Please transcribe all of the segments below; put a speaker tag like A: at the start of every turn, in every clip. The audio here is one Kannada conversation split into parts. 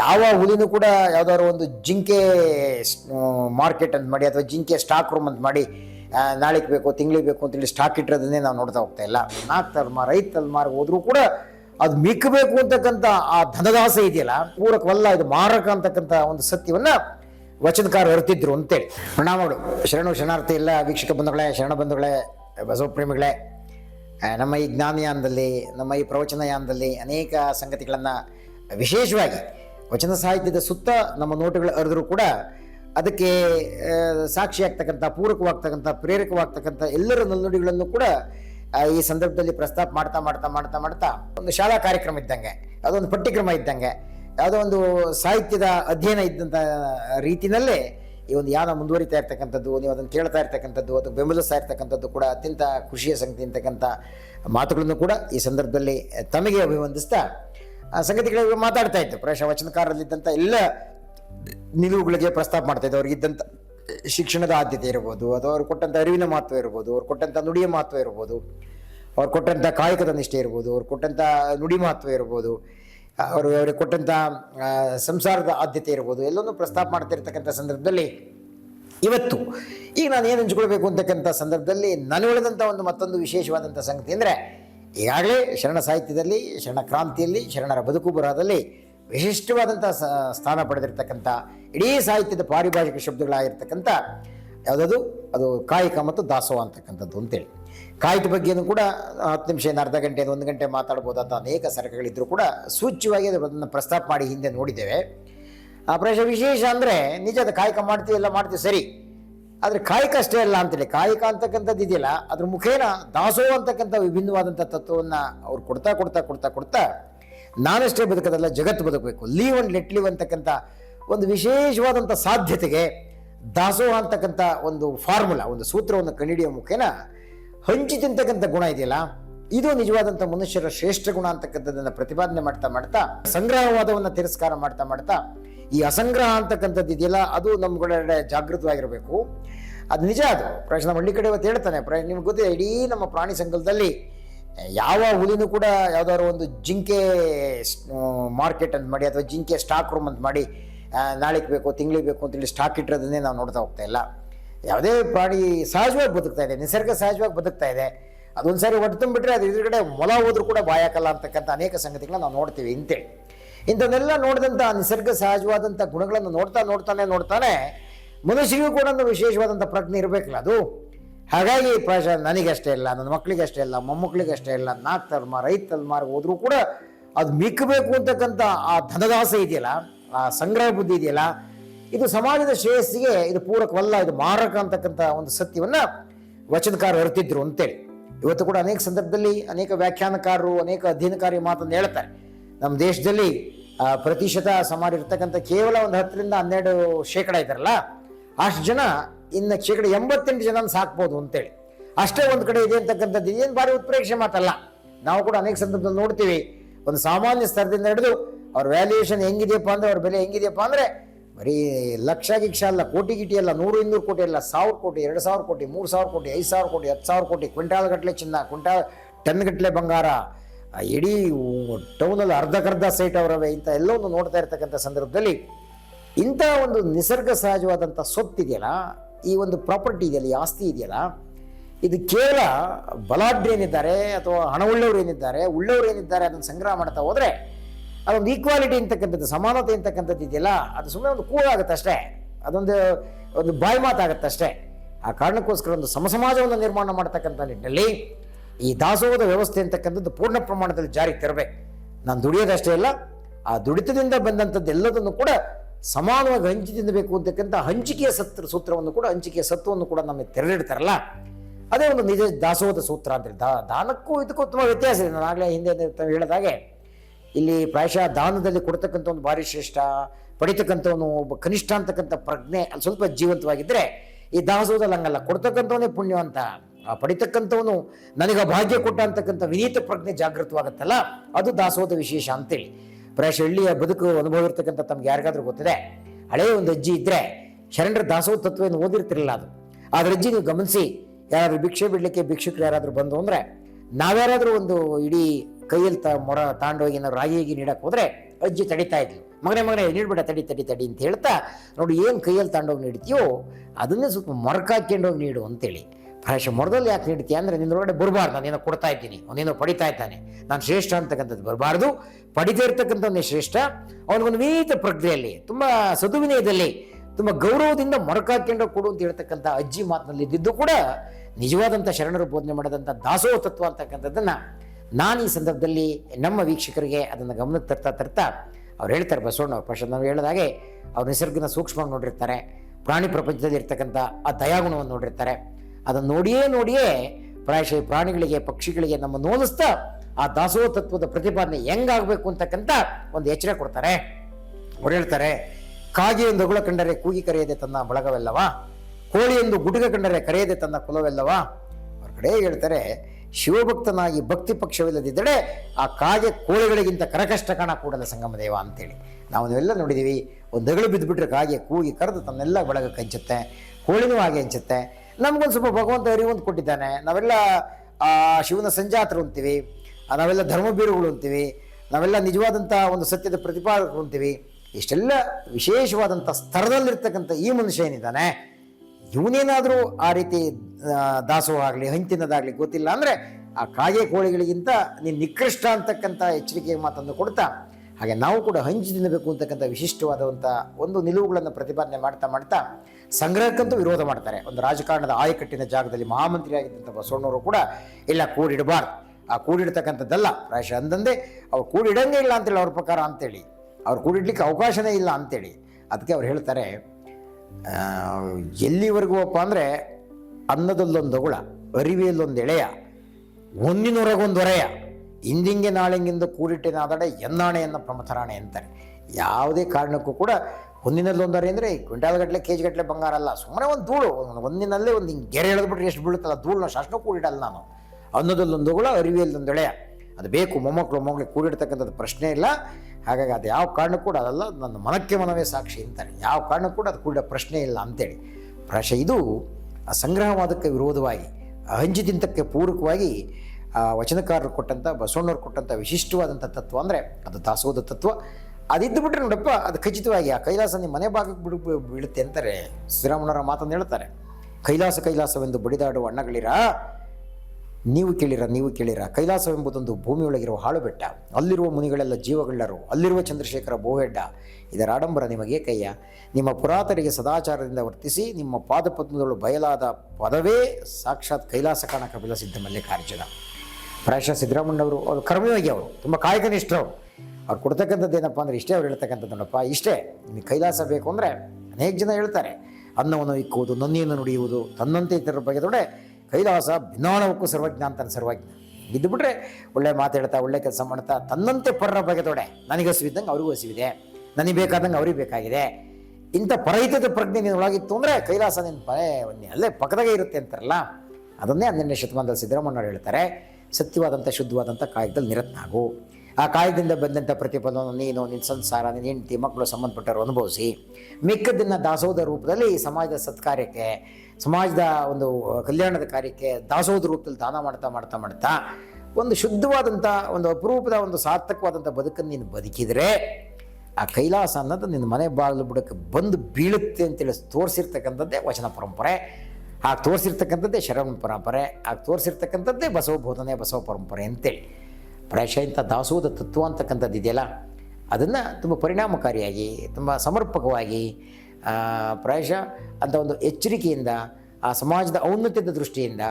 A: ಯಾವ ಹುಲಿನೂ ಕೂಡ ಯಾವುದಾದ್ರು ಒಂದು ಜಿಂಕೆ ಮಾರ್ಕೆಟ್ ಅಂತ ಮಾಡಿ ಅಥವಾ ಜಿಂಕೆ ಸ್ಟಾಕ್ ರೂಮ್ ಅಂತ ಮಾಡಿ ನಾಳೆಗೆ ಬೇಕು, ತಿಂಗಳಿಗೆ ಬೇಕು ಅಂತೇಳಿ ಸ್ಟಾಕ್ ಇಟ್ಟಿರೋದನ್ನೇ ನಾವು ನೋಡ್ತಾ ಹೋಗ್ತಾ ಇಲ್ಲ. ನಾಲ್ಕು ತಲೆಮಾರು, ಐದು ತಲೆಮಾರು ಹೋದರೂ ಕೂಡ ಅದು ಮಿಕ್ಕಬೇಕು ಅಂತಕ್ಕಂಥ ಆ ಧನದಾಸೆ ಇದೆಯಲ್ಲ ಪೂರಕವಲ್ಲ ಇದು ಮಾರಕ ಅಂತಕ್ಕಂಥ ಒಂದು ಸತ್ಯವನ್ನು ವಚನಕಾರ ಹೊರತಿದ್ರು ಅಂತೇಳಿ. ಪ್ರಣಾಮಗಳು ಶರಣು ಶರಣಾರ್ಥಿ ಇಲ್ಲ ವೀಕ್ಷಕ ಬಂಧುಗಳೇ, ಶರಣ ಬಂಧುಗಳೇ ಬಸವ ಪ್ರೇಮಿಗಳೇ ನಮ್ಮ ಈ ಜ್ಞಾನಯಾನದಲ್ಲಿ, ನಮ್ಮ ಈ ಪ್ರವಚನಯಾನದಲ್ಲಿ ಅನೇಕ ಸಂಗತಿಗಳನ್ನು ವಿಶೇಷವಾಗಿ ವಚನ ಸಾಹಿತ್ಯದ ಸುತ್ತ ನಮ್ಮ ನೋಟುಗಳು ಅರಿದ್ರು ಕೂಡ ಅದಕ್ಕೆ ಸಾಕ್ಷಿಯಾಗ್ತಕ್ಕಂಥ, ಪೂರಕವಾಗ್ತಕ್ಕಂಥ, ಪ್ರೇರಕವಾಗ್ತಕ್ಕಂಥ ಎಲ್ಲರ ನಲ್ನುಡಿಗಳನ್ನು ಕೂಡ ಈ ಸಂದರ್ಭದಲ್ಲಿ ಪ್ರಸ್ತಾಪ ಮಾಡ್ತಾ ಮಾಡ್ತಾ ಮಾಡ್ತಾ ಮಾಡ್ತಾ ಒಂದು ಶಾಲಾ ಕಾರ್ಯಕ್ರಮ ಇದ್ದಂಗೆ, ಅದೊಂದು ಪಠ್ಯಕ್ರಮ ಇದ್ದಂಗೆ, ಯಾವುದೋ ಒಂದು ಸಾಹಿತ್ಯದ ಅಧ್ಯಯನ ಇದ್ದಂಥ ರೀತಿಯಲ್ಲೇ ಈ ಒಂದು ಯಾನ ಮುಂದುವರಿತಾ ಇರ್ತಕ್ಕಂಥದ್ದು, ನೀವು ಅದನ್ನು ಕೇಳ್ತಾ ಇರ್ತಕ್ಕಂಥದ್ದು, ಅದು ಬೆಂಬಲಿಸ್ತಾ ಇರ್ತಕ್ಕಂಥದ್ದು ಕೂಡ ಅತ್ಯಂತ ಖುಷಿಯ ಸಂಗತಿ ಅಂತಕ್ಕಂಥ ಮಾತುಗಳನ್ನು ಕೂಡ ಈ ಸಂದರ್ಭದಲ್ಲಿ ತಮಗೆ ಅಭಿವಂದಿಸ್ತಾ ಸಂಗತಿಗಳಿಗೆ ಮಾತಾಡ್ತಾ ಇತ್ತು ಪ್ರಾಯಶಃ ವಚನಕಾರರಲ್ಲಿದ್ದಂಥ ಎಲ್ಲ ನಿಲುವುಗಳಿಗೆ ಪ್ರಸ್ತಾಪ ಮಾಡ್ತಾ ಇದ್ದೆ. ಅವ್ರಿಗಿದ್ದಂಥ ಶಿಕ್ಷಣದ ಆದ್ಯತೆ ಇರ್ಬೋದು, ಅಥವಾ ಅವ್ರು ಕೊಟ್ಟಂಥ ಅರಿವಿನ ಮಹತ್ವ ಇರ್ಬೋದು, ಅವ್ರು ಕೊಟ್ಟಂಥ ನುಡಿಯ ಮಹತ್ವ ಇರ್ಬೋದು, ಅವ್ರು ಕೊಟ್ಟಂಥ ಕಾಯಕದ ನಿಷ್ಠೆ ಇರ್ಬೋದು, ಅವ್ರು ಕೊಟ್ಟಂಥ ನುಡಿ ಮಹತ್ವ ಇರ್ಬೋದು, ಅವರು ಅವ್ರಿಗೆ ಕೊಟ್ಟಂಥ ಸಂಸಾರದ ಆದ್ಯತೆ ಇರ್ಬೋದು, ಎಲ್ಲವನ್ನೂ ಪ್ರಸ್ತಾಪ ಮಾಡ್ತಿರ್ತಕ್ಕಂಥ ಸಂದರ್ಭದಲ್ಲಿ ಇವತ್ತು ಈಗ ನಾನು ಏನು ಹಂಚ್ಕೊಳ್ಬೇಕು ಅಂತಕ್ಕಂಥ ಸಂದರ್ಭದಲ್ಲಿ ನಾನು ಉಳಿದಂಥ ಒಂದು ಮತ್ತೊಂದು ವಿಶೇಷವಾದಂಥ ಸಂಗತಿ ಅಂದರೆ ಈಗಾಗಲೇ ಶರಣ ಸಾಹಿತ್ಯದಲ್ಲಿ, ಶರಣ ಕ್ರಾಂತಿಯಲ್ಲಿ, ಶರಣರ ಬದುಕು ಬರಹದಲ್ಲಿ ವಿಶಿಷ್ಟವಾದಂಥ ಸ್ಥಾನ ಪಡೆದಿರ್ತಕ್ಕಂಥ ಇಡೀ ಸಾಹಿತ್ಯದ ಪಾರಿಭಾಷಿಕ ಶಬ್ದಗಳಾಗಿರ್ತಕ್ಕಂಥ ಯಾವುದದು? ಅದು ಕಾಯಕ ಮತ್ತು ದಾಸೋಹ ಅಂತಕ್ಕಂಥದ್ದು ಅಂತೇಳಿ. ಕಾಯಕ ಬಗ್ಗೆಯೂ ಕೂಡ ಹತ್ತು ನಿಮಿಷ ಅರ್ಧ ಗಂಟೆ, ಒಂದು ಗಂಟೆ ಮಾತಾಡ್ಬೋದಂಥ ಅನೇಕ ಸರಕಗಳಿದ್ದರೂ ಕೂಡ ಸೂಚ್ಯವಾಗಿ ಅದನ್ನು ಪ್ರಸ್ತಾಪ ಮಾಡಿ ಹಿಂದೆ ನೋಡಿದ್ದೇವೆ. ಆ ಪ್ರಶ್ನೆ ವಿಶೇಷ ಅಂದರೆ ನಿಜ ಅದು ಕಾಯಕ ಮಾಡ್ತೀವಿ ಎಲ್ಲ ಮಾಡ್ತೀವಿ ಸರಿ. ಆದರೆ ಕಾಯಕ ಅಷ್ಟೇ ಅಲ್ಲ ಅಂತೇಳಿ. ಕಾಯಕ ಅಂತಕ್ಕಂಥದ್ದು ಇದೆಯಲ್ಲ, ಅದ್ರ ಮುಖೇನ ದಾಸೋಹ ಅಂತಕ್ಕಂಥ ವಿಭಿನ್ನವಾದಂಥ ತತ್ವವನ್ನು ಅವ್ರು ಕೊಡ್ತಾ ಕೊಡ್ತಾ ಕೊಡ್ತಾ ಕೊಡ್ತಾ ನಾನಷ್ಟೇ ಬದುಕೋದಲ್ಲ, ಜಗತ್ತು ಬದುಕಬೇಕು. ಲೀವ್ ಅಂಡ್ ಲೆಟ್ ಲೀವ್ ಅಂತಕ್ಕಂಥ ಒಂದು ವಿಶೇಷವಾದಂಥ ಸಾಧ್ಯತೆಗೆ ದಾಸೋಹ ಅಂತಕ್ಕಂಥ ಒಂದು ಫಾರ್ಮುಲಾ ಒಂದು ಸೂತ್ರವನ್ನು ಕಂಡುಹಿಡಿಯೋ ಮುಖೇನ ಹಂಚಿ ತಿಂತಕ್ಕಂಥ ಗುಣ ಇದೆಯಲ್ಲ, ಇದು ನಿಜವಾದಂಥ ಮನುಷ್ಯರ ಶ್ರೇಷ್ಠ ಗುಣ ಅಂತಕ್ಕಂಥದ್ದನ್ನು ಪ್ರತಿಪಾದನೆ ಮಾಡ್ತಾ ಮಾಡ್ತಾ, ಸಂಗ್ರಹವಾದವನ್ನು ತಿರಸ್ಕಾರ ಮಾಡ್ತಾ ಮಾಡ್ತಾ ಈ ಅಸಂಗ್ರಹ ಅಂತಕ್ಕಂಥದ್ದು ಇದೆಯಲ್ಲ, ಅದು ನಮ್ಗಡೆ ಜಾಗೃತವಾಗಿರಬೇಕು. ಅದು ನಿಜ ಅದು. ಪ್ರಶ್ನೆ ಹಳ್ಳಿ ಕಡೆ ಇವತ್ತು ಹೇಳ್ತಾನೆ ಪ್ರ ನಿಮ್ಗೆ ಗೊತ್ತಿದೆ ಇಡೀ ನಮ್ಮ ಪ್ರಾಣಿ ಸಂಕಲದಲ್ಲಿ ಯಾವ ಹುಲಿನೂ ಕೂಡ ಯಾವುದಾದ್ರು ಒಂದು ಜಿಂಕೆ ಮಾರ್ಕೆಟ್ ಅಂತ ಮಾಡಿ ಅಥವಾ ಜಿಂಕೆ ಸ್ಟಾಕ್ ರೂಮ್ ಅಂತ ಮಾಡಿ ನಾಳೆಗೆ ಬೇಕು, ತಿಂಗಳಿಗೆ ಬೇಕು ಅಂತೇಳಿ ಸ್ಟಾಕ್ ಇಟ್ಟಿರೋದನ್ನೇ ನಾವು ನೋಡ್ತಾ ಹೋಗ್ತಾ ಇಲ್ಲ. ಯಾವುದೇ ಪ್ರಾಣಿ ಸಹಜವಾಗಿ ಬದುಕ್ತಾ ಇದೆ, ನಿಸರ್ಗ ಸಹಜವಾಗಿ ಬದುಕ್ತಾ ಇದೆ. ಅದೊಂದು ಸಾರಿ ಹೊಟ್ಟು ತುಂಬಿಟ್ರೆ ಅದು ಎದುರುಗಡೆ ಮೊಲ ಹೋದ್ರೂ ಕೂಡ ಬಾಯಾಕಲ್ಲ ಅಂತಕ್ಕಂಥ ಅನೇಕ ಸಂಗತಿಗಳನ್ನ ನಾವು ನೋಡ್ತೀವಿ ಇಂತೇಳಿ. ಇಂಥನ್ನೆಲ್ಲ ನೋಡಿದಂಥ ನಿಸರ್ಗ ಸಹಜವಾದಂಥ ಗುಣಗಳನ್ನು ನೋಡ್ತಾ ನೋಡ್ತಾನೆ ನೋಡ್ತಾನೆ ಮನುಷ್ಯರಿಗೂ ಕೂಡ ಒಂದು ವಿಶೇಷವಾದಂಥ ಪ್ರಜ್ಞೆ ಇರಬೇಕಲ್ಲ ಅದು. ಹಾಗಾಗಿ ಪ್ರಾಯಶಃ ನನಗಷ್ಟೇ ಇಲ್ಲ, ನನ್ನ ಮಕ್ಕಳಿಗೆ ಅಷ್ಟೇ ಇಲ್ಲ ಮೊಮ್ಮಕ್ಕಳಿಗೆ ಅಷ್ಟೇ ಇಲ್ಲ ನಾಲ್ಕು ತಲೆಮಾರು ರೈತ ತಲೆಮಾರು ಹೋದರೂ ಕೂಡ ಅದು ಮಿಕ್ಕಬೇಕು ಅಂತಕ್ಕಂಥ ಆ ಧನದಾಸೆ ಇದೆಯಲ್ಲ, ಆ ಸಂಗ್ರಹ ಬುದ್ಧಿ ಇದೆಯಲ್ಲ, ಇದು ಸಮಾಜದ ಶ್ರೇಯಸ್ಸಿಗೆ ಇದು ಪೂರಕವಲ್ಲ, ಇದು ಮಾರಕ ಅಂತಕ್ಕಂಥ ಒಂದು ಸತ್ಯವನ್ನು ವಚನಕಾರ ಹೊರತಿದ್ರು ಅಂತೇಳಿ. ಇವತ್ತು ಕೂಡ ಅನೇಕ ಸಂದರ್ಭದಲ್ಲಿ ಅನೇಕ ವ್ಯಾಖ್ಯಾನಕಾರರು, ಅನೇಕ ಅಧ್ಯಯನಕಾರಿ ಮಾತನ್ನು ಹೇಳ್ತಾರೆ. ನಮ್ಮ ದೇಶದಲ್ಲಿ ಪ್ರತಿಶತ ಸುಮಾರು ಇರ್ತಕ್ಕಂಥ ಕೇವಲ ಒಂದು ಹತ್ತರಿಂದ ಹನ್ನೆರಡು ಶೇಕಡ ಇದ್ದಾರಲ್ಲ, ಅಷ್ಟು ಜನ ಇನ್ನು ಶೇಕಡ ಎಂಬತ್ತೆಂಟು ಜನ ಸಾಕ್ಬೋದು ಅಂತೇಳಿ. ಅಷ್ಟೇ ಒಂದು ಕಡೆ ಇದೆ ಅಂತಕ್ಕಂಥದ್ದು ಏನು ಭಾರಿ ಉತ್ಪ್ರೇಕ್ಷೆ ಮಾತಲ್ಲ. ನಾವು ಕೂಡ ಅನೇಕ ಸಂದರ್ಭದಲ್ಲಿ ನೋಡ್ತೀವಿ, ಒಂದು ಸಾಮಾನ್ಯ ಸ್ತರದಿಂದ ಹಿಡಿದು ಅವ್ರ ವ್ಯಾಲ್ಯೂಯೇಷನ್ ಹೆಂಗಿದೆಯಪ್ಪ ಅಂದ್ರೆ, ಅವ್ರ ಬೆಲೆ ಹೆಂಗಿದೆಯಪ್ಪ ಅಂದ್ರೆ, ಬರೀ ಲಕ್ಷ ಗಿಕ್ಷ ಅಲ್ಲ, ಕೋಟಿ ಗಿಟಿ ಅಲ್ಲ, ನೂರು ಇನ್ನೂರು ಕೋಟಿ ಅಲ್ಲ, ಸಾವಿರ ಕೋಟಿ, ಎರಡು ಸಾವಿರ ಕೋಟಿ, ಮೂರು ಸಾವಿರ ಕೋಟಿ, ಐದು ಸಾವಿರ ಕೋಟಿ, ಹತ್ತು ಸಾವಿರ ಕೋಟಿ, ಕ್ವಿಂಟಾಲ್ ಗಟ್ಟಲೆ ಚಿನ್ನ, ಕ್ವಿಂಟಾಲ್ ಟನ್ ಗಟ್ಟಲೆ ಬಂಗಾರ ಆ ಇಡೀ ಟೌನಲ್ಲಿ ಅರ್ಧಕ್ಕರ್ಧ ಸೈಟ್ ಅವರವೇ ಇಂಥ ಎಲ್ಲವನ್ನು ನೋಡ್ತಾ ಇರ್ತಕ್ಕಂಥ ಸಂದರ್ಭದಲ್ಲಿ ಇಂಥ ಒಂದು ನಿಸರ್ಗ ಸಹಜವಾದಂಥ ಸೊತ್ತಿದೆಯಲ್ಲ, ಈ ಒಂದು ಪ್ರಾಪರ್ಟಿ ಇದೆಯಲ್ಲ, ಈ ಆಸ್ತಿ ಇದೆಯಲ್ಲ, ಇದು ಕೇವಲ ಬಲಾಢ್ಯೇನಿದ್ದಾರೆ ಅಥವಾ ಹಣವುಳ್ಳವರು ಏನಿದ್ದಾರೆ, ಉಳ್ಳವರು ಏನಿದ್ದಾರೆ ಅದನ್ನು ಸಂಗ್ರಹ ಮಾಡ್ತಾ ಹೋದರೆ ಅದೊಂದು ಈಕ್ವಾಲಿಟಿ ಅಂತಕ್ಕಂಥದ್ದು, ಸಮಾನತೆ ಅಂತಕ್ಕಂಥದ್ದು ಇದೆಯಲ್ಲ, ಅದು ಸುಮ್ಮನೆ ಒಂದು ಕೂಗಾಗುತ್ತೆ ಅಷ್ಟೇ. ಅದೊಂದು, ಒಂದು ಬಾಯಿ ಮಾತಾಗುತ್ತೆ ಅಷ್ಟೇ. ಆ ಕಾರಣಕ್ಕೋಸ್ಕರ ಒಂದು ಸಮಸಮಾಜವನ್ನು ನಿರ್ಮಾಣ ಮಾಡ್ತಕ್ಕಂಥ ನಿಟ್ಟಿನಲ್ಲಿ ಈ ದಾಸೋಹದ ವ್ಯವಸ್ಥೆ ಅಂತಕ್ಕಂಥದ್ದು ಪೂರ್ಣ ಪ್ರಮಾಣದಲ್ಲಿ ಜಾರಿಗೆ ತರಬೇಕು. ನಾನು ದುಡಿಯೋದಷ್ಟೇ ಅಲ್ಲ, ಆ ದುಡಿತದಿಂದ ಬಂದಂಥದ್ದು ಎಲ್ಲದನ್ನು ಕೂಡ ಸಮಾನವಾಗಿ ಹಂಚಿ ತಿನ್ನಬೇಕು ಅಂತಕ್ಕಂಥ ಹಂಚಿಕೆಯ ಸತ್ರ, ಸೂತ್ರವನ್ನು ಕೂಡ, ಹಂಚಿಕೆಯ ಸತ್ವವನ್ನು ಕೂಡ ನಮಗೆ ತೆರೆದಿಡ್ತಾರಲ್ಲ? ಅದೇ ಒಂದು ನಿಜ ದಾಸೋಹದ ಸೂತ್ರ ಅಂದರೆ ದಾ, ದಾನಕ್ಕೂ ಇದಕ್ಕೂ ತುಂಬ ವ್ಯತ್ಯಾಸ ಇದೆ. ನಾನು ಆಗಲೇ ಹಿಂದೆ ಹೇಳಿದಾಗೆ ಇಲ್ಲಿ ಪ್ರಾಯಶಃ ದಾನದಲ್ಲಿ ಕೊಡ್ತಕ್ಕಂಥ ಒಂದು ಭಾರಿ ಶ್ರೇಷ್ಠ ಪಡಿತಕ್ಕಂಥವನು ಒಬ್ಬ ಕನಿಷ್ಠ ಅಂತಕ್ಕಂಥ ಪ್ರಜ್ಞೆ ಅಲ್ಲಿ ಸ್ವಲ್ಪ ಜೀವಂತವಾಗಿದ್ದರೆ ಈ ದಾಸೋಹದಲ್ಲಿ ಹಂಗಲ್ಲ. ಕೊಡ್ತಕ್ಕಂಥವನೇ ಪುಣ್ಯವಂತ ಆ ಪಡಿತಕ್ಕಂಥವನು ನನಗೆ ಭಾಗ್ಯ ಕೊಟ್ಟ ಅಂತಕ್ಕಂಥ ವಿನೀತ ಪ್ರಜ್ಞೆ ಜಾಗೃತವಾಗುತ್ತಲ್ಲ? ಅದು ದಾಸೋಹದ ವಿಶೇಷ ಅಂತೇಳಿ. ಪ್ರಾಯಶಃ ಹಳ್ಳಿಯ ಬದುಕು ಅನುಭವ ಇರ್ತಕ್ಕಂಥ ತಮ್ಗೆ ಯಾರಿಗಾದ್ರೂ ಗೊತ್ತಿದೆ? ಹಳೆಯ ಒಂದು ಅಜ್ಜಿ ಇದ್ದರೆ ಶರಣರ ದಾಸೋಹ ತತ್ವವನ್ನು ಓದಿರ್ತಿರಲಿಲ್ಲ ಅದು. ಆದ್ರೆ ಅಜ್ಜಿ ನೀವು ಗಮನಿಸಿ, ಯಾರಾದ್ರೂ ಭಿಕ್ಷೆ ಬಿಡ್ಲಿಕ್ಕೆ ಭಿಕ್ಷುಕರು ಯಾರಾದರೂ ಬಂದು ಅಂದ್ರೆ ನಾವ್ಯಾರಾದರೂ ಒಂದು ಇಡೀ ಕೈಯಲ್ಲಿ ತ ಮೊರ ತಾಂಡೋಗಿ ನಾವು ರಾಗಿಯಾಗಿ ನೀಡಕ್ಕೆ ಹೋದ್ರೆ ಅಜ್ಜಿ ತಡಿತಾ ಇದ್ಲು. ಮಗನೇ ಮಗನೇ, ನೀಡ್ಬಿಡ, ತಡಿ ತಡಿ ತಡಿ ಅಂತ ಹೇಳ್ತಾ ನೋಡಿ, ಏನು ಕೈಯಲ್ಲಿ ತಾಂಡೋಗಿ ನೀಡ್ತೀಯೋ ಅದನ್ನೇ ಸ್ವಲ್ಪ ಮೊರಕಾಕ್ಯಂಡೋಗಿ ನೀಡು ಅಂತೇಳಿ. ಪ್ರಾಯಶಃ ಮೊರದಲ್ಲಿ ಯಾಕೆ ನೀಡ್ತೀಯ ಅಂದರೆ, ನಿನ್ನೊಳಗಡೆ ಬರಬಾರ್ದು ನಾನೇನೋ ಕೊಡ್ತಾ ಇದ್ದೀನಿ ಅವನೇನೋ ಪಡಿತಾ ಇದ್ದಾನೆ, ನಾನು ಶ್ರೇಷ್ಠ ಅಂತಕ್ಕಂಥದ್ದು ಬರಬಾರ್ದು ಪಡಿತಾ ಇರ್ತಕ್ಕಂಥವನ್ನೇ ಶ್ರೇಷ್ಠ. ಅವನಿಗೊಂದು ವಿನೀತ ಪ್ರಕ್ರಿಯೆಯಲ್ಲಿ ತುಂಬ ಸದುವಿನಯದಲ್ಲಿ, ತುಂಬ ಗೌರವದಿಂದ ಮೊರಕಾಕೊಂಡು ಕೊಡು ಅಂತ ಹೇಳ್ತಕ್ಕಂಥ ಅಜ್ಜಿ ಮಾತಿನಲ್ಲಿ ಇದ್ದಿದ್ದು ಕೂಡ ನಿಜವಾದಂಥ ಶರಣರು ಬೋಧನೆ ಮಾಡಿದಂಥ ದಾಸೋಹ ತತ್ವ ಅಂತಕ್ಕಂಥದ್ದನ್ನು ನಾನು ಈ ಸಂದರ್ಭದಲ್ಲಿ ನಮ್ಮ ವೀಕ್ಷಕರಿಗೆ ಅದನ್ನು ಗಮನಕ್ಕೆ ತರ್ತಾ ತರ್ತಾ ಅವ್ರು ಹೇಳ್ತಾರೆ, ಬಸವಣ್ಣ ಪ್ರಶ್ನೆ ನಾವು ಹೇಳಿದಾಗೆ ಅವ್ರ ನಿಸರ್ಗನ ಸೂಕ್ಷ್ಮವಾಗಿ ನೋಡಿರ್ತಾರೆ, ಪ್ರಾಣಿ ಪ್ರಪಂಚದಲ್ಲಿ ಇರ್ತಕ್ಕಂಥ ಆ ದಯಾಗುಣವನ್ನು ನೋಡಿರ್ತಾರೆ. ಅದನ್ನು ನೋಡಿಯೇ ನೋಡಿಯೇ ಪ್ರಾಯಶಃ ಪ್ರಾಣಿಗಳಿಗೆ, ಪಕ್ಷಿಗಳಿಗೆ ನಮ್ಮ ನೋಲಿಸ್ತಾ ಆ ದಾಸೋಹ ತತ್ವದ ಪ್ರತಿಪಾದನೆ ಹೆಂಗಾಗಬೇಕು ಅಂತಕ್ಕಂಥ ಒಂದು ಎಚ್ಚರ ಕೊಡ್ತಾರೆ. ಅವ್ರು ಹೇಳ್ತಾರೆ ಕಾಗೆಯೊಂದು ಹೊಗಳ ಕಂಡರೆ ಕೂಗಿ ಕರೆಯದೆ ತನ್ನ ಬಳಗವೆಲ್ಲವಾ? ಕೋಳಿಯೊಂದು ಗುಡುಗ ಕಂಡರೆ ಕರೆಯದೆ ತನ್ನ ಕುಲವೆಲ್ಲವ? ಅವ್ರ ಕಡೆ ಹೇಳ್ತಾರೆ, ಶಿವಭಕ್ತನಾಗಿ ಭಕ್ತಿ ಪಕ್ಷವಿಲ್ಲದಿದ್ದರೆ ಆ ಕಾಗೆ ಕೋಳಿಗಳಿಗಿಂತ ಕರಕಷ್ಟ ಕಾಣ ಕೂಡಲ ಸಂಗಮದೇವ ಅಂತೇಳಿ. ನಾವು ನೀವೆಲ್ಲ ನೋಡಿದ್ದೀವಿ, ಒಂದು ಹಗಳು ಬಿದ್ದುಬಿಟ್ರೆ ಕಾಗೆ ಕೂಗಿ ಕರೆದು ತನ್ನೆಲ್ಲ ಬಳಗಕ್ಕೆ ಹಂಚುತ್ತೆ ಕೋಳಿನೂ ಹಾಗೆ ಹಂಚುತ್ತೆ. ನಮಗೊಂದು ಸ್ವಲ್ಪ ಭಗವಂತ ಅರಿವು ಕೊಟ್ಟಿದ್ದಾನೆ. ನಾವೆಲ್ಲ ಶಿವನ ಸಂಜಾತರು ಅಂತೀವಿ. ನಾವೆಲ್ಲ ಧರ್ಮಬೀರುಗಳು ಅಂತೀವಿ. ನಾವೆಲ್ಲ ನಿಜವಾದಂಥ ಒಂದು ಸತ್ಯದ ಪ್ರತಿಪಾದಕರು ಅಂತೀವಿ. ಇಷ್ಟೆಲ್ಲ ವಿಶೇಷವಾದಂಥ ಸ್ತರದಲ್ಲಿರ್ತಕ್ಕಂಥ ಈ ಮನುಷ್ಯ ಏನಿದ್ದಾನೆ? ಇವನೇನಾದರೂ ಆ ರೀತಿ ದಾಸೋಹ ಆಗಲಿ ಹಂಚಿನದಾಗಲಿ ಗೊತ್ತಿಲ್ಲ ಅಂದರೆ ಆ ಕಾಗೆ ಕೋಳಿಗಳಿಗಿಂತ ನೀನು ನಿಕೃಷ್ಟ ಅಂತಕ್ಕಂಥ ಎಚ್ಚರಿಕೆ ಮಾತನ್ನು ಕೊಡ್ತಾ ಹಾಗೆ ನಾವು ಕೂಡ ಹಂಚಿ ತಿನ್ನಬೇಕು ಅಂತಕ್ಕಂಥ ವಿಶಿಷ್ಟವಾದಂಥ ಒಂದು ನಿಲುವುಗಳನ್ನು ಪ್ರತಿಪಾದನೆ ಮಾಡ್ತಾ ಮಾಡ್ತಾ ಸಂಗ್ರಹಕ್ಕಂತೂ ವಿರೋಧ ಮಾಡ್ತಾರೆ. ಒಂದು ರಾಜಕಾರಣದ ಆಯಕಟ್ಟಿನ ಜಾಗದಲ್ಲಿ ಮಹಾಮಂತ್ರಿಯಾಗಿದ್ದಂಥ ಬಸವಣ್ಣವರು ಕೂಡ ಇಲ್ಲ, ಕೂಡಿಡಬಾರ್ದು. ಆ ಕೂಡಿಡ್ತಕ್ಕಂಥದ್ದಲ್ಲ. ಪ್ರಾಯಶಃ ಅಂದಂದೆ ಅವ್ರು ಕೂಡಿಡಂಗೆ ಇಲ್ಲ ಅಂತೇಳಿ ಅವ್ರ ಪ್ರಕಾರ ಅಂತೇಳಿ. ಅವ್ರು ಕೂಡಿಡ್ಲಿಕ್ಕೆ ಅವಕಾಶನೇ ಇಲ್ಲ ಅಂತೇಳಿ. ಅದಕ್ಕೆ ಅವ್ರು ಹೇಳ್ತಾರೆ ಎಲ್ಲಿವರೆಗೂ ಅಪ್ಪ ಅಂದರೆ ಅನ್ನದಲ್ಲೊಂದು ಅಗುಳ, ಅರಿವೆಯಲ್ಲೊಂದು ಎಳೆಯ, ಒಂದಿನೊರಗೊಂದು ಹೊರೆಯ ಇಂದಿಂಗೆ ನಾಳೆಂಗಿಂದ ಕೂಡಿಟ್ಟಿನಾದಡೆ ಎನ್ನಾಣೆಯನ್ನು ಪ್ರಮಥರಾಣೆ ಅಂತಾರೆ. ಯಾವುದೇ ಕಾರಣಕ್ಕೂ ಕೂಡ ಒಂದಿನಲ್ಲೊಂದಾರೆ ಅಂದರೆ ಕ್ವಿಂಟಾಲ್ ಗಟ್ಟಲೆ ಕೆ ಗಟ್ಟಲೆ ಬಂಗಾರ ಅಲ್ಲ, ಸುಮ್ಮನೆ ಒಂದು ಧೂಳು ಒಂದಿನಲ್ಲೇ ಒಂದು ಹಿಂಗೆ ಗೆರೆ ಎಳೆದ್ಬಿಟ್ರೆ ಎಷ್ಟು ಬೀಳುತ್ತಲ್ಲ, ಧೂಳನ್ನ ಅಷ್ಟು ಕೂಡಿಡಲ್ಲ ನಾನು. ಅನ್ನೋದಲ್ಲೊಂದು ಅಗುಳ ಅರಿವಿಯಲ್ಲೊಂದು ಎಳೆಯ ಅದು ಬೇಕು ಮೊಮ್ಮಕ್ಕಳು ಮೊಮ್ಮಗಳಿಗೆ ಕೂಡಿಡ್ತಕ್ಕಂಥದ್ದು ಪ್ರಶ್ನೆ ಇಲ್ಲ. ಹಾಗಾಗಿ ಅದು ಯಾವ ಕಾರಣಕ್ಕೂ ಕೂಡ ಅದಲ್ಲ, ನನ್ನ ಮನಕ್ಕೆ ಮನವೇ ಸಾಕ್ಷಿ ಅಂತಾರೆ. ಯಾವ ಕಾರಣಕ್ಕೂ ಕೂಡ ಅದು ಕೂಡ ಪ್ರಶ್ನೆ ಇಲ್ಲ ಅಂತೇಳಿ. ಪ್ರಶ್ನೆ ಇದು ಆ ಸಂಗ್ರಹವಾದಕ್ಕೆ ವಿರೋಧವಾಗಿ ಹಂಚಿ ತಿಂತಕ್ಕೆ ಪೂರಕವಾಗಿ ಆ, ವಚನಕಾರರು ಕೊಟ್ಟಂಥ ಬಸವಣ್ಣವ್ರು ಕೊಟ್ಟಂಥ ವಿಶಿಷ್ಟವಾದಂಥ ತತ್ವ ಅಂದರೆ ಅದು ದಾಸೋಧ ತತ್ವ. ಅದಿದ್ದು ಬಿಟ್ಟರೆ ನೋಡಪ್ಪ, ಅದು ಖಚಿತವಾಗಿ ಆ ಕೈಲಾಸ ನಿಮ್ಮ ಮನೆ ಭಾಗಕ್ಕೆ ಬಿಡು ಬೀಳುತ್ತೆ ಅಂತಾರೆ ಶ್ರೀರಾಮಣ್ಣರ ಮಾತನ್ನು ಹೇಳ್ತಾರೆ. ಕೈಲಾಸ ಕೈಲಾಸವೆಂದು ಬಡಿದಾಡುವ ಅಣ್ಣಗಳಿರ? ನೀವು ಕೇಳಿರ ನೀವು ಕೇಳಿರ. ಕೈಲಾಸವೆಂಬುದೊಂದು ಭೂಮಿಯೊಳಗಿರುವ ಹಾಳು ಬೆಟ್ಟ ಅಲ್ಲಿರುವ ಮುನಿಗಳೆಲ್ಲ ಜೀವಗಳ್ಳರು. ಅಲ್ಲಿರುವ ಚಂದ್ರಶೇಖರ ಬೋಹೆಡ್ಡ ಇದರ ಆಡಂಬರ ನಿಮಗೆ ಕೈಯ ನಿಮ್ಮ ಪುರಾತರಿಗೆ ಸದಾಚಾರದಿಂದ ವರ್ತಿಸಿ, ನಿಮ್ಮ ಪಾದಪದ್ಮದಳು ಬಯಲಾದ ಪದವೇ ಸಾಕ್ಷಾತ್ ಕೈಲಾಸ ಕಾಣಕ ಬಿಲಸಿದ್ದ ಮಲ್ಲಿಕಾರ್ಜುನ. ಪ್ರಾಯಶಃ ಸಿದ್ದರಾಮಣ್ಣವರು ಅವರು ಕರ್ಮಯೋಗಿ ಅವರು, ತುಂಬ ಕಾಯಕನಿಷ್ಠರು ಅವ್ರು. ಕೊಡ್ತಕ್ಕಂಥದ್ದು ಏನಪ್ಪ ಅಂದರೆ ಇಷ್ಟೇ ಅವ್ರು ಹೇಳ್ತಕ್ಕಂಥದ್ದು ನೋಡಪ್ಪ, ಇಷ್ಟೇ. ನಿಮಗೆ ಕೈಲಾಸ ಬೇಕು ಅಂದರೆ ಅನೇಕ ಜನ ಹೇಳ್ತಾರೆ, ಅನ್ನವನ್ನು ಇಕ್ಕುವುದು ನನ್ನಿಯನ್ನು ನುಡಿಯುವುದು, ತನ್ನಂತೆ ಇತರ ಬಗೆದೊಡೆ ಕೈಲಾಸ ಭಿನ್ನಾಣವಕ್ಕೂ ಸರ್ವಜ್ಞ ಅಂತಾನೆ ಸರ್ವಜ್ಞ. ಇದ್ಬಿಟ್ರೆ ಒಳ್ಳೆ ಮಾತಾಡ್ತಾ ಒಳ್ಳೆ ಕೆಲಸ ಮಾಡ್ತಾ, ತನ್ನಂತೆ ಪರರ ಬಗ್ಗೆ ದೊಡೆ ನನಗೆ ಹಸಿವಿದ್ದಂಗೆ ಅವ್ರಿಗೂ ಹಸಿವಿದೆ ನನಗೆ ಬೇಕಾದಂಗೆ ಅವ್ರಿಗೆ ಬೇಕಾಗಿದೆ. ಇಂಥ ಪರಹಿತದ ಪ್ರಜ್ಞೆ ನೀನು ಒಳಗಿತ್ತು ಅಂದರೆ ಕೈಲಾಸ ನಿನ್ನ ಪರೇ ಅಲ್ಲೇ ಪಕ್ಕದಾಗೆ ಇರುತ್ತೆ ಅಂತಾರಲ್ಲ, ಅದನ್ನೇ ಹನ್ನೆರಡನೇ ಶತಮಾನದಲ್ಲಿ ಸಿದ್ದರಾಮಣ್ಣವ್ರು ಹೇಳ್ತಾರೆ. ಸತ್ಯವಾದಂಥ, ಶುದ್ಧವಾದಂಥ ಕಾಯಕದಲ್ಲಿ ನಿರತ್ನಾಗು ಆ ಕಾಯದಿಂದ ಬಂದಂಥ ಪ್ರತಿಫಲವನ್ನು ನೀನು, ನಿನ್ನ ಸಂಸಾರ, ನಿನ್ನ ಹೆಂಡತಿ, ಮಕ್ಕಳು ಸಂಬಂಧಪಟ್ಟರು ಅನುಭವಿಸಿ ಮಿಕ್ಕದನ್ನು ದಾಸೋಹದ ರೂಪದಲ್ಲಿ ಸಮಾಜದ ಸತ್ಕಾರ್ಯಕ್ಕೆ, ಸಮಾಜದ ಒಂದು ಕಲ್ಯಾಣದ ಕಾರ್ಯಕ್ಕೆ ದಾಸೋಹದ ರೂಪದಲ್ಲಿ ದಾನ ಮಾಡ್ತಾ ಮಾಡ್ತಾ ಮಾಡ್ತಾ ಒಂದು ಶುದ್ಧವಾದಂಥ, ಒಂದು ಅಪರೂಪದ, ಒಂದು ಸಾರ್ಥಕವಾದಂಥ ಬದುಕನ್ನು ನೀನು ಬದುಕಿದರೆ ಆ ಕೈಲಾಸ ಅನ್ನೋದು ನಿನ್ನ ಮನೆ ಬಾಗಿಲು ಬುಡಕ್ಕೆ ಬಂದು ಬೀಳುತ್ತೆ ಅಂತೇಳಿ ತೋರಿಸಿರ್ತಕ್ಕಂಥದ್ದೇ ವಚನ ಪರಂಪರೆ. ಆಗ ತೋರಿಸಿರ್ತಕ್ಕಂಥದ್ದೇ ಶರಣ ಪರಂಪರೆ, ಆಗ ತೋರಿಸಿರ್ತಕ್ಕಂಥದ್ದೇ ಬಸವ ಬೋಧನೆ, ಬಸವ ಪರಂಪರೆ ಅಂತೇಳಿ. ಪ್ರಾಯಶಃ ಇಂಥ ದಾಸೋದ ತತ್ವ ಅಂತಕ್ಕಂಥದ್ದು ಇದೆಯಲ್ಲ, ಅದನ್ನು ತುಂಬ ಪರಿಣಾಮಕಾರಿಯಾಗಿ, ತುಂಬ ಸಮರ್ಪಕವಾಗಿ ಪ್ರಾಯಶಃ ಅಂಥ ಒಂದು ಎಚ್ಚರಿಕೆಯಿಂದ, ಆ ಸಮಾಜದ ಔನ್ನತ್ಯದ ದೃಷ್ಟಿಯಿಂದ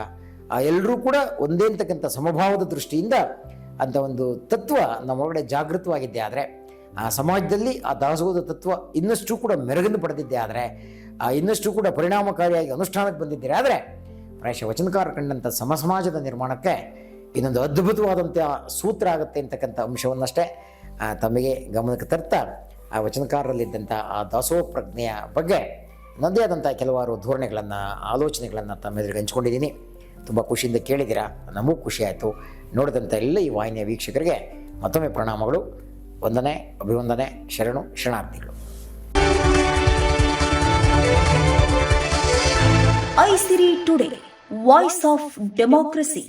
A: ಎಲ್ಲರೂ ಕೂಡ ಒಂದೇ ಅಂತಕ್ಕಂಥ ಸಮಭಾವದ ದೃಷ್ಟಿಯಿಂದ ಅಂಥ ಒಂದು ತತ್ವ ನಮ್ಮೊಳಗಡೆ ಜಾಗೃತವಾಗಿದ್ದೆ. ಆದರೆ ಆ ಸಮಾಜದಲ್ಲಿ ಆ ದಾಸೋಹದ ತತ್ವ ಇನ್ನಷ್ಟು ಕೂಡ ಮೆರುಗನ್ನು ಪಡೆದಿದ್ದೆ. ಆದರೆ, ಆ ಇನ್ನಷ್ಟು ಕೂಡ ಪರಿಣಾಮಕಾರಿಯಾಗಿ ಅನುಷ್ಠಾನಕ್ಕೆ ಬಂದಿದ್ದರೆ ಆದರೆ, ಪ್ರಾಯಶಃ ವಚನಕಾರ ಕಂಡಂಥ ಸಮ ಸಮಾಜದ ನಿರ್ಮಾಣಕ್ಕೆ ಇನ್ನೊಂದು ಅದ್ಭುತವಾದಂಥ ಸೂತ್ರ ಆಗುತ್ತೆ ಅಂತಕ್ಕಂಥ ಅಂಶವನ್ನಷ್ಟೇ ತಮಗೆ ಗಮನಕ್ಕೆ ತರ್ತಾ, ಆ ವಚನಕಾರರಲ್ಲಿದ್ದಂಥ ಆ ದಾಸೋಹ ಪ್ರಜ್ಞೆಯ ಬಗ್ಗೆ ನನ್ನದೇ ಆದಂಥ ಕೆಲವಾರು ಧೋರಣೆಗಳನ್ನು, ಆಲೋಚನೆಗಳನ್ನು ತಮ್ಮ ಎದುರಿಗೆ ಹಂಚ್ಕೊಂಡಿದ್ದೀನಿ. ತುಂಬ ಖುಷಿಯಿಂದ ಕೇಳಿದ್ದೀರಾ? ನಮಗೂ ಖುಷಿಯಾಯಿತು ನೋಡಿದಂಥ ಎಲ್ಲ ಈ ವಾಹಿನಿಯ ವೀಕ್ಷಕರಿಗೆ ಮತ್ತೊಮ್ಮೆ ಪ್ರಣಾಮಗಳು. ವಂದನೆ ಅಭಿವಂದನೆ ಶರಣು ಶರಣಾರ್ಥಿಗಳು.
B: Isiri today voice of democracy.